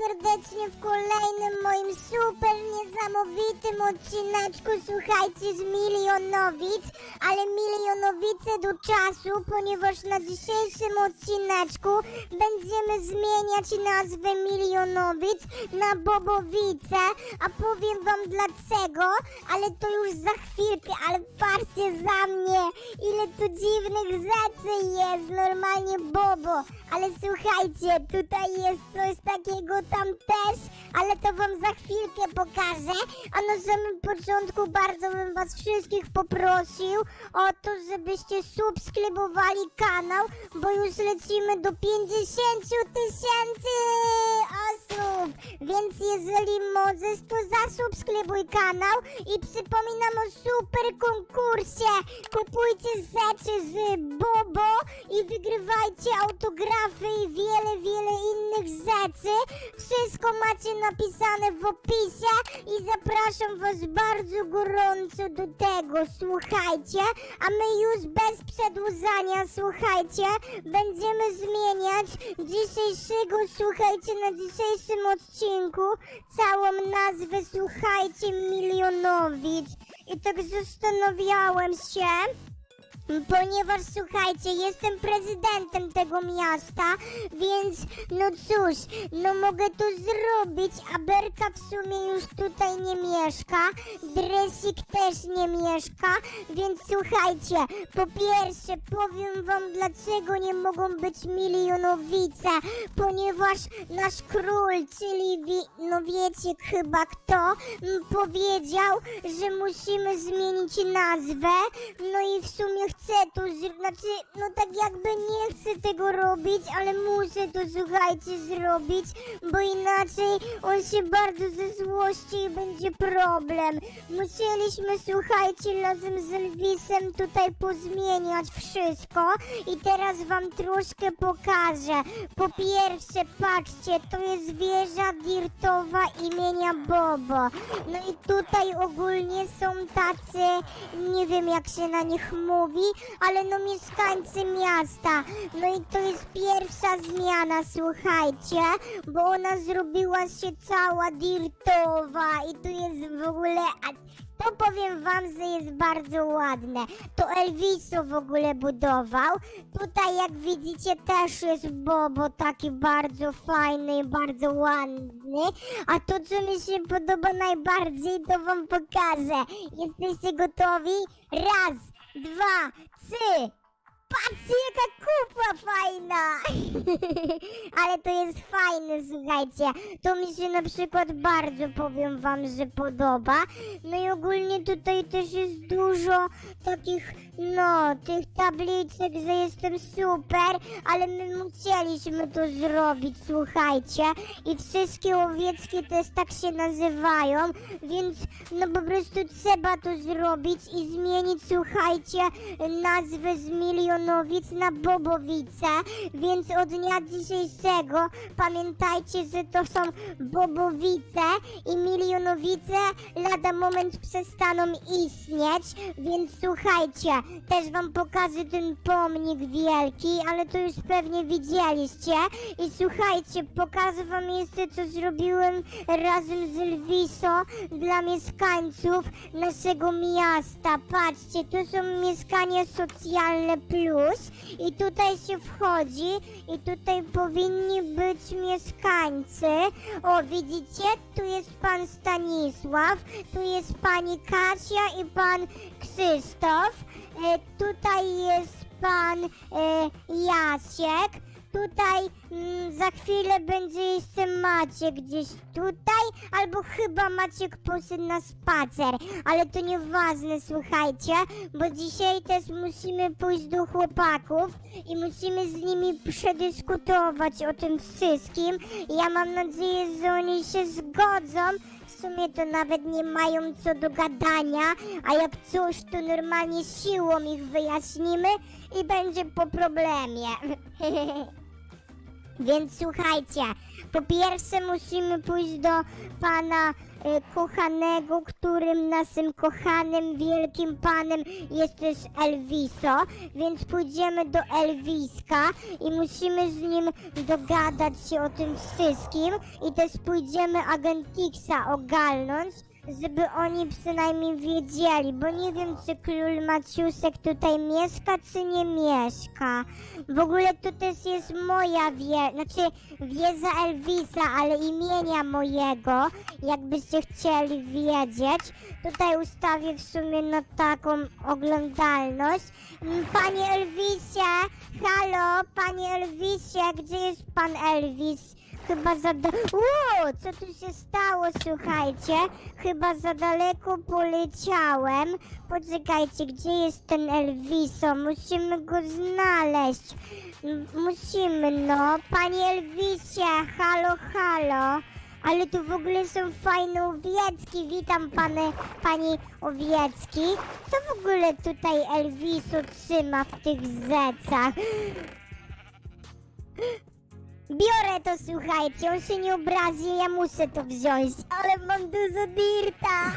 serdecznie w kolejnym moim super niesamowitym odcineczku, słuchajcie, z Milionowic, ale Milionowice do czasu, ponieważ na dzisiejszym odcineczku będziemy zmieniać nazwę Milionowic na Bobowice, a powiem wam dlaczego, ale to już za chwilkę, ale patrzcie za mnie, ile tu dziwnych rzeczy jest, normalnie Bobo, ale słuchajcie, tutaj jest coś takiego tam też, ale to wam za chwilkę pokażę, a na samym początku bardzo bym was wszystkich poprosił o to, żebyście subskrybowali kanał, bo już lecimy do 50 tysięcy osób, więc jeżeli możesz, to zasubskrybuj kanał i przypominam o super konkursie, kupujcie rzeczy z Bobo i wygrywajcie autografy i wiele, wiele innych rzeczy. Wszystko macie napisane w opisie i zapraszam was bardzo gorąco do tego, słuchajcie, a my już bez przedłużania, słuchajcie, będziemy zmieniać dzisiejszego, słuchajcie, na dzisiejszym odcinku całą nazwę, słuchajcie, Milionowic. I tak zastanawiałem się, Ponieważ słuchajcie, jestem prezydentem tego miasta, więc no cóż, no mogę to zrobić, a Berka w sumie już tutaj nie mieszka, Dresik też nie mieszka, więc słuchajcie, po pierwsze powiem wam dlaczego nie mogą być milionowice, ponieważ nasz król, czyli wi- no wiecie chyba kto, m, powiedział, że musimy zmienić nazwę, no i w sumie chcę zr- znaczy, no tak jakby nie chcę tego robić, ale muszę to, słuchajcie, zrobić, bo inaczej on się bardzo ze złości i będzie problem. Musieliśmy, słuchajcie, razem z Elvisem tutaj pozmieniać wszystko i teraz wam troszkę pokażę. Po pierwsze, patrzcie, to jest wieża dirtowa imienia Bobo. No i tutaj ogólnie są tacy, nie wiem jak się na nich mówi, ale no mieszkańcy miasta. No i to jest pierwsza zmiana, słuchajcie, bo ona zrobiła się cała dirtowa i tu jest w ogóle... To powiem wam, że jest bardzo ładne. To Elviso w ogóle budował. Tutaj jak widzicie też jest Bobo taki bardzo fajny i bardzo ładny. A to co mi się podoba najbardziej to wam pokażę. Jesteście gotowi? Raz, два, три. Patrzcie jaka kupa fajna! Ale to jest fajne, słuchajcie. To mi się na przykład bardzo, powiem wam, że podoba. No i ogólnie tutaj też jest dużo takich, no, tych tabliczek, że jestem super, ale my musieliśmy to zrobić, słuchajcie. I wszystkie owieczki też tak się nazywają, więc no po prostu trzeba to zrobić i zmienić, słuchajcie, nazwę z Milionowic na Bobowice, więc od dnia dzisiejszego pamiętajcie, że to są Bobowice i Milionowice. Lada moment przestaną istnieć, więc słuchajcie, też wam pokażę ten pomnik wielki, ale to już pewnie widzieliście. I słuchajcie, pokażę wam jeszcze co zrobiłem razem z Elviso dla mieszkańców naszego miasta. Patrzcie, tu są mieszkania socjalne plus i tutaj się wchodzi i tutaj powinni być mieszkańcy. O, widzicie? Tu jest pan Stanisław, tu jest pani Kasia i pan Krzysztof. E, tutaj jest pan e, Jasiek. Tutaj mm, za chwilę będzie jeszcze Maciek gdzieś tutaj, albo chyba Maciek poszedł na spacer, ale to nieważne, słuchajcie, bo dzisiaj też musimy pójść do chłopaków i musimy z nimi przedyskutować o tym wszystkim. Ja mam nadzieję, że oni się zgodzą. W sumie to nawet nie mają co do gadania, a jak coś, to normalnie siłą ich wyjaśnimy i będzie po problemie. Więc słuchajcie, po pierwsze musimy pójść do pana kochanego, którym naszym kochanym, wielkim panem jest też Elviso, więc pójdziemy do Elviska i musimy z nim dogadać się o tym wszystkim. I też pójdziemy Agentixa ogarnąć, żeby oni przynajmniej wiedzieli, bo nie wiem, czy król Maciusek tutaj mieszka, czy nie mieszka. W ogóle to też jest moja wie, znaczy wiedza Elvisa, ale imienia mojego, jakbyście chcieli wiedzieć. Tutaj ustawię w sumie na taką oglądalność. Mm, Panie Elvisie, halo, panie Elvisie, gdzie jest pan Elvis? Chyba za da... Wow, co tu się stało, słuchajcie? Chyba za daleko poleciałem. Poczekajcie, gdzie jest ten Elviso? Musimy go znaleźć. Musimy, no. Panie Elvisie, halo, halo. Ale tu w ogóle są fajne owieczki. Witam pane, pani owieczki. Co w ogóle tutaj Elviso trzyma w tych zecach? Biorę to, słuchajcie, on się nie obrazi, ja muszę to wziąć, ale mam dużo dirta.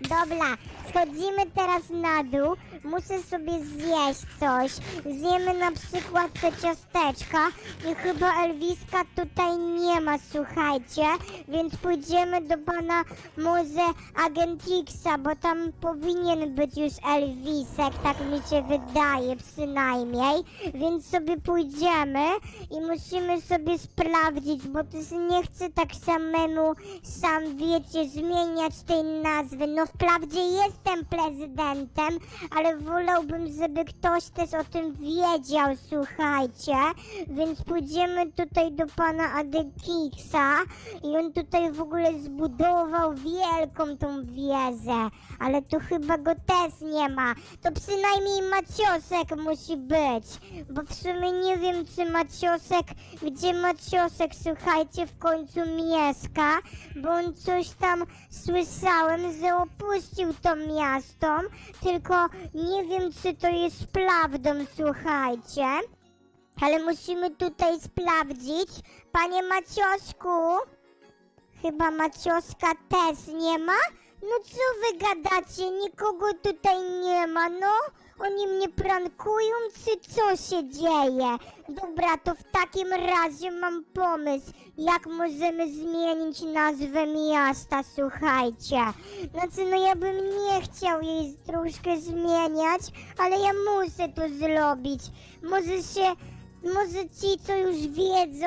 Dobra, schodzimy teraz na dół, muszę sobie zjeść coś. Zjemy na przykład te ciasteczka i chyba Elviska tutaj nie ma, słuchajcie, więc pójdziemy do pana może Agentixa, bo tam powinien być już Elvisek, tak mi się wydaje przynajmniej, więc sobie pójdziemy i musimy sobie sprawdzić, bo to nie chce tak samemu, sam wiecie, zmieniać tej nazwy. No wprawdzie jestem prezydentem, ale wolałbym, żeby ktoś też o tym wiedział, słuchajcie. Więc pójdziemy tutaj do pana Adekiksa i on tutaj w ogóle zbudował wielką tą wieżę, ale tu chyba go też nie ma. To przynajmniej Maciosek musi być, bo w sumie nie wiem, czy Maciosek, gdzie Maciosek, słuchajcie, w końcu mieszka, bo on coś tam słyszałem, że opuścił to tylko nie wiem, czy to jest prawdą, słuchajcie. Ale musimy tutaj sprawdzić. Panie Maciosku, chyba Macioska też nie ma? No co wy gadacie? Nikogo tutaj nie ma, no? Oni mnie prankują, czy co się dzieje? Dobra, to w takim razie mam pomysł, jak możemy zmienić nazwę miasta, słuchajcie. Znaczy, no ja bym nie chciał jej troszkę zmieniać, ale ja muszę to zrobić. Może się może ci, co już wiedzą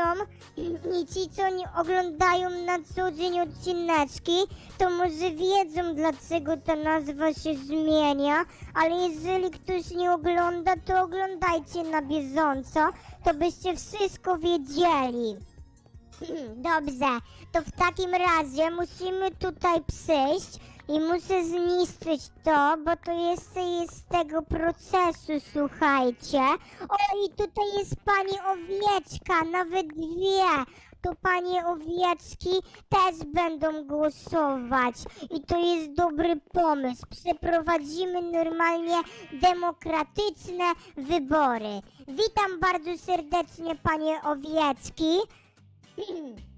i ci, co nie oglądają na co dzień odcineczki, to może wiedzą, dlaczego ta nazwa się zmienia, ale jeżeli ktoś nie ogląda, to oglądajcie na bieżąco, to byście wszystko wiedzieli. Dobrze, to w takim razie musimy tutaj przyjść i muszę zniszczyć to, bo to jeszcze jest z tego procesu, słuchajcie. O, i tutaj jest pani owieczka, nawet dwie. To panie owieczki też będą głosować. I to jest dobry pomysł. Przeprowadzimy normalnie demokratyczne wybory. Witam bardzo serdecznie panie owieczki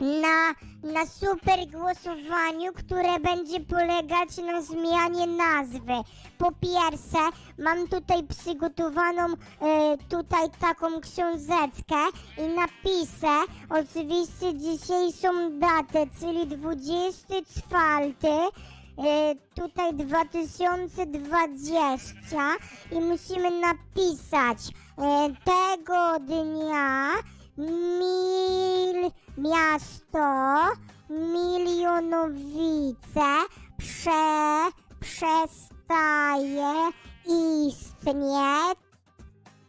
na, na super głosowaniu, które będzie polegać na zmianie nazwy. Po pierwsze, mam tutaj przygotowaną e, tutaj taką książeczkę i napiszę oczywiście dzisiejszą datę, czyli 24 e, tutaj 2020 i musimy napisać e, tego dnia mil miasto milionowice prze, przestaje istnieć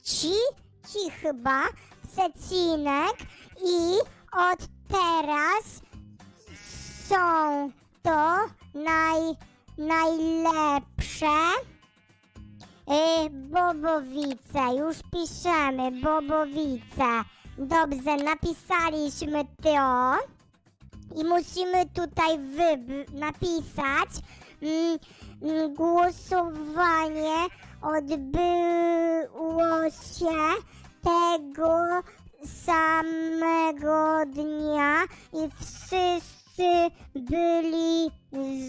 ci, ci chyba przecinek i od teraz są to naj, najlepsze y, Bobowice, już piszemy Bobowice. Dobrze, napisaliśmy to i musimy tutaj napisać mm, mm, głosowanie odbyło się tego samego dnia i wszyscy byli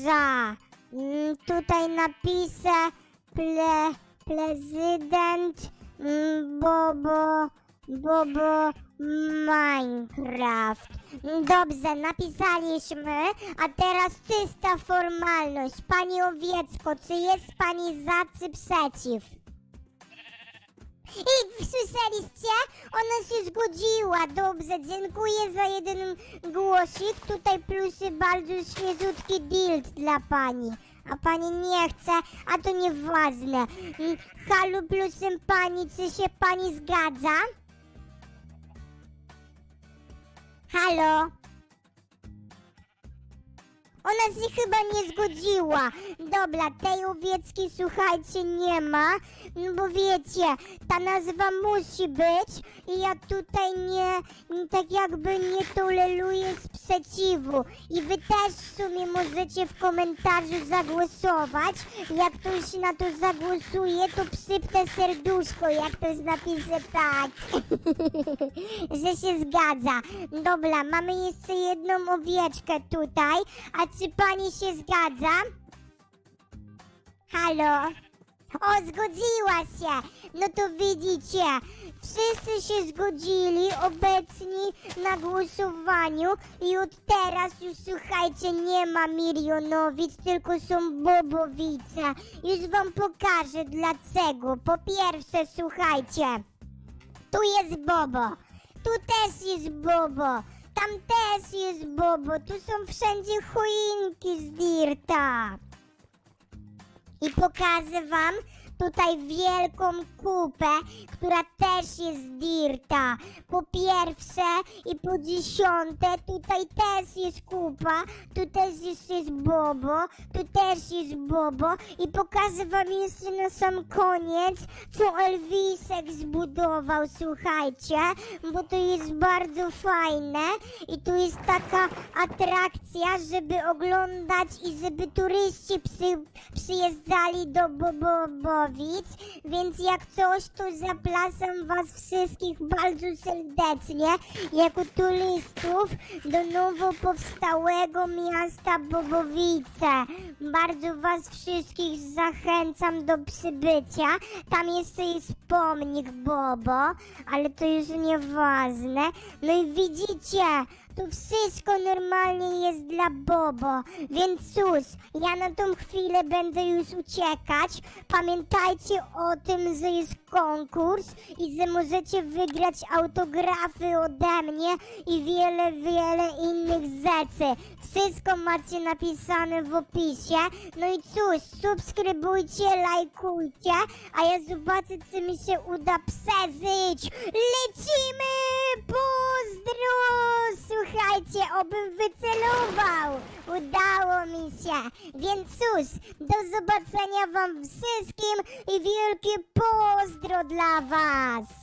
za. Mm, Tutaj napisę ple, prezydent mm, Bobo, Bobo Minecraft. Dobrze, napisaliśmy, a teraz czysta formalność. Pani Owiecko, czy jest pani za, czy przeciw? I słyszeliście? Ona się zgodziła. Dobrze, dziękuję za jeden głosik. Tutaj plusy bardzo świeżutki dild dla pani. A pani nie chce, a to nieważne. Halo plusem pani, czy się pani zgadza? Halo? Ona się chyba nie zgodziła. Dobra, tej owiecki, słuchajcie, nie ma, bo wiecie, ta nazwa musi być i ja tutaj nie, tak jakby nie toleruję sprzeciwu. I wy też w sumie możecie w komentarzu zagłosować. Jak ktoś na to zagłosuje, to przypnę serduszko, jak ktoś napisze tak, że się zgadza. Dobra, mamy jeszcze jedną owieczkę tutaj, a czy pani się zgadza? Halo? O, zgodziła się! No to widzicie, wszyscy się zgodzili obecni na głosowaniu i od teraz już słuchajcie, nie ma milionowic, tylko są bobowice. Już wam pokażę dlaczego. Po pierwsze, słuchajcie, tu jest Bobo, tu też jest Bobo, tam też jest Bobo, tu są wszędzie choinki z Dirta. I pokażę wam tutaj wielką kupę, która też jest Dirta. Po pierwsze i po dziesiąte tutaj też jest kupa, tu też jest, jest Bobo, tu też jest Bobo i pokażę wam jeszcze na sam koniec, co Elwisek zbudował, słuchajcie, bo to jest bardzo fajne i tu jest taka atrakcja, żeby oglądać i żeby turyści przy, przyjeżdżali do Więc jak coś, to zapraszam was wszystkich bardzo serdecznie jako turystów do nowo powstałego miasta Bobowice. Bardzo was wszystkich zachęcam do przybycia. Tam jeszcze jest pomnik Bobo, ale to już nieważne. No i widzicie, tu wszystko normalnie jest dla Bobo, więc cóż, ja na tą chwilę będę już uciekać. Pamiętajcie o tym, że jest konkurs i że możecie wygrać autografy ode mnie i wiele, wiele innych rzeczy. Wszystko macie napisane w opisie. No i cóż, subskrybujcie, lajkujcie, a ja zobaczę, czy mi się uda przeżyć. Lecimy! Pozdro! Słuchajcie, obym wycelował. Udało mi się. Więc cóż, do zobaczenia wam wszystkim i wielkie pozdro dla was.